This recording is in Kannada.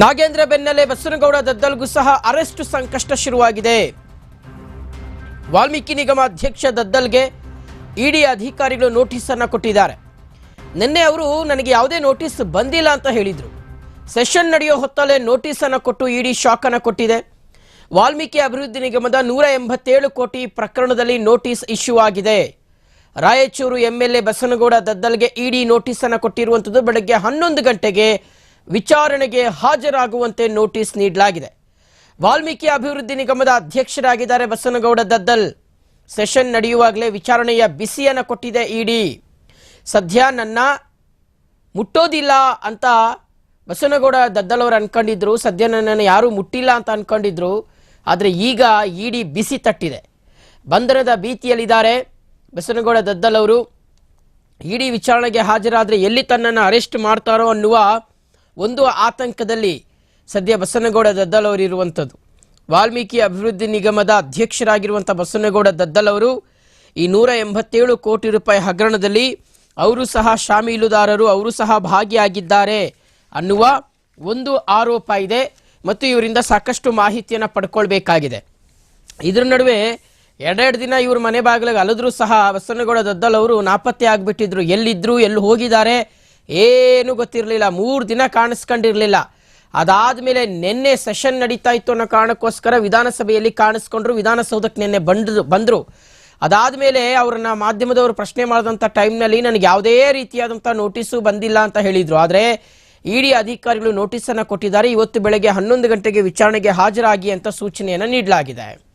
ನಾಗೇಂದ್ರ ಬೆನ್ನಲ್ಲೇ ಬಸನಗೌಡ ದದ್ದಲ್ಗೂ ಸಹ ಅರೆಸ್ಟ್ ಸಂಕಷ್ಟ ಶುರುವಾಗಿದೆ. ವಾಲ್ಮೀಕಿ ನಿಗಮ ಅಧ್ಯಕ್ಷ ದದ್ದಲ್ಗೆ ಇಡಿ ಅಧಿಕಾರಿಗಳು ನೋಟಿಸ್ ಅನ್ನ ಕೊಟ್ಟಿದ್ದಾರೆ. ನಿನ್ನೆ ಅವರು, ನನಗೆ ಯಾವುದೇ ನೋಟಿಸ್ ಬಂದಿಲ್ಲ ಅಂತ ಹೇಳಿದ್ರು. ಸೆಷನ್ ನಡೆಯೋ ಹೊತ್ತಲ್ಲೇ ನೋಟಿಸ್ ಅನ್ನ ಕೊಟ್ಟು ಇಡಿ ಶಾಕ್ ಅನ್ನ ಕೊಟ್ಟಿದೆ. ವಾಲ್ಮೀಕಿ ಅಭಿವೃದ್ಧಿ ನಿಗಮದ ನೂರ ಎಂಬತ್ತೇಳು ಕೋಟಿ ಪ್ರಕರಣದಲ್ಲಿ ನೋಟಿಸ್ ಇಶ್ಯೂ ಆಗಿದೆ. ರಾಯಚೂರು ಎಂಎಲ್ಎ ಬಸನಗೌಡ ದದ್ದಲ್ಗೆ ಇಡಿ ನೋಟಿಸ್ ಅನ್ನ ಕೊಟ್ಟಿರುವಂಥದ್ದು ಬೆಳಗ್ಗೆ ಹನ್ನೊಂದು ಗಂಟೆಗೆ ವಿಚಾರಣೆಗೆ ಹಾಜರಾಗುವಂತೆ ನೋಟಿಸ್ ನೀಡಲಾಗಿದೆ. ವಾಲ್ಮೀಕಿ ಅಭಿವೃದ್ಧಿ ನಿಗಮದ ಅಧ್ಯಕ್ಷರಾಗಿದ್ದಾರೆ ಬಸನಗೌಡ ದದ್ದಲ್. ಸೆಷನ್ ನಡೆಯುವಾಗಲೇ ವಿಚಾರಣೆಯ ಬಿಸಿಯನ್ನು ಕೊಟ್ಟಿದೆ ಇಡಿ. ಸದ್ಯ ನನ್ನ ಮುಟ್ಟೋದಿಲ್ಲ ಅಂತ ಬಸನಗೌಡ ದದ್ದಲ್ ಅವರು ಅನ್ಕೊಂಡಿದ್ರು. ಸದ್ಯ ನನ್ನನ್ನು ಯಾರೂ ಮುಟ್ಟಿಲ್ಲ ಅಂತ ಅನ್ಕೊಂಡಿದ್ರು. ಆದರೆ ಈಗ ಇಡಿ ಬಿಸಿ ತಟ್ಟಿದೆ. ಬಂಧನದ ಭೀತಿಯಲ್ಲಿದ್ದಾರೆ ಬಸನಗೌಡ ದದ್ದಲ್ ಅವರು. ಇಡಿ ವಿಚಾರಣೆಗೆ ಹಾಜರಾದರೆ ಎಲ್ಲಿ ತನ್ನನ್ನು ಅರೆಸ್ಟ್ ಮಾಡ್ತಾರೋ ಅನ್ನುವ ಒಂದು ಆತಂಕದಲ್ಲಿ ಸದ್ಯ ಬಸನಗೌಡ ದದ್ದಲ್ ಅವರಿರುವಂಥದ್ದು ವಾಲ್ಮೀಕಿ ಅಭಿವೃದ್ಧಿ ನಿಗಮದ ಅಧ್ಯಕ್ಷರಾಗಿರುವಂಥ ಬಸನಗೌಡ ದದ್ದಲ್ ಅವರು ಈ ನೂರ ಎಂಬತ್ತೇಳು ಕೋಟಿ ರೂಪಾಯಿ ಹಗರಣದಲ್ಲಿ ಅವರು ಸಹ ಶಾಮೀಲುದಾರರು, ಅವರು ಸಹ ಭಾಗಿಯಾಗಿದ್ದಾರೆ ಅನ್ನುವ ಒಂದು ಆರೋಪ ಇದೆ ಮತ್ತು ಇವರಿಂದ ಸಾಕಷ್ಟು ಮಾಹಿತಿಯನ್ನು ಪಡ್ಕೊಳ್ಬೇಕಾಗಿದೆ. ಇದರ ನಡುವೆ ಎರಡೆರಡು ದಿನ ಇವರು ಮನೆ ಬಾಗಿಲಿಗೆ ಅಲದ್ರು ಸಹ ಬಸನಗೌಡ ದದ್ದಲ್ ಅವರು ನಾಪತ್ತೆ ಆಗಿಬಿಟ್ಟಿದ್ರು. ಎಲ್ಲಿದ್ರು, ಎಲ್ಲಿ ಹೋಗಿದ್ದಾರೆ ಏನು ಗೊತ್ತಿರಲಿಲ್ಲ. ಮೂರು ದಿನ ಕಾಣಸ್ಕೊಂಡಿರಲಿಲ್ಲ. ಅದಾದ ಮೇಲೆ ನಿನ್ನೆ ಸೆಷನ್ ನಡೀತಾ ಇತ್ತು ಅನ್ನೋ ಕಾರಣಕ್ಕೋಸ್ಕರ ವಿಧಾನಸಭೆಯಲ್ಲಿ ಕಾಣಿಸ್ಕೊಂಡ್ರು, ವಿಧಾನಸೌಧಕ್ಕೆ ನಿನ್ನೆ ಬಂದ್ರು, ಬಂದರು. ಅದಾದಮೇಲೆ ಅವ್ರನ್ನ ಮಾಧ್ಯಮದವರು ಪ್ರಶ್ನೆ ಮಾಡಿದಂಥ ಟೈಮ್ನಲ್ಲಿ ನನಗೆ ಯಾವುದೇ ರೀತಿಯಾದಂಥ ನೋಟಿಸು ಬಂದಿಲ್ಲ ಅಂತ ಹೇಳಿದರು. ಆದರೆ ಇಡಿ ಅಧಿಕಾರಿಗಳು ನೋಟಿಸನ್ನು ಕೊಟ್ಟಿದ್ದಾರೆ. ಇವತ್ತು ಬೆಳಗ್ಗೆ ಹನ್ನೊಂದು ಗಂಟೆಗೆ ವಿಚಾರಣೆಗೆ ಹಾಜರಾಗಿ ಅಂತ ಸೂಚನೆಯನ್ನು ನೀಡಲಾಗಿದೆ.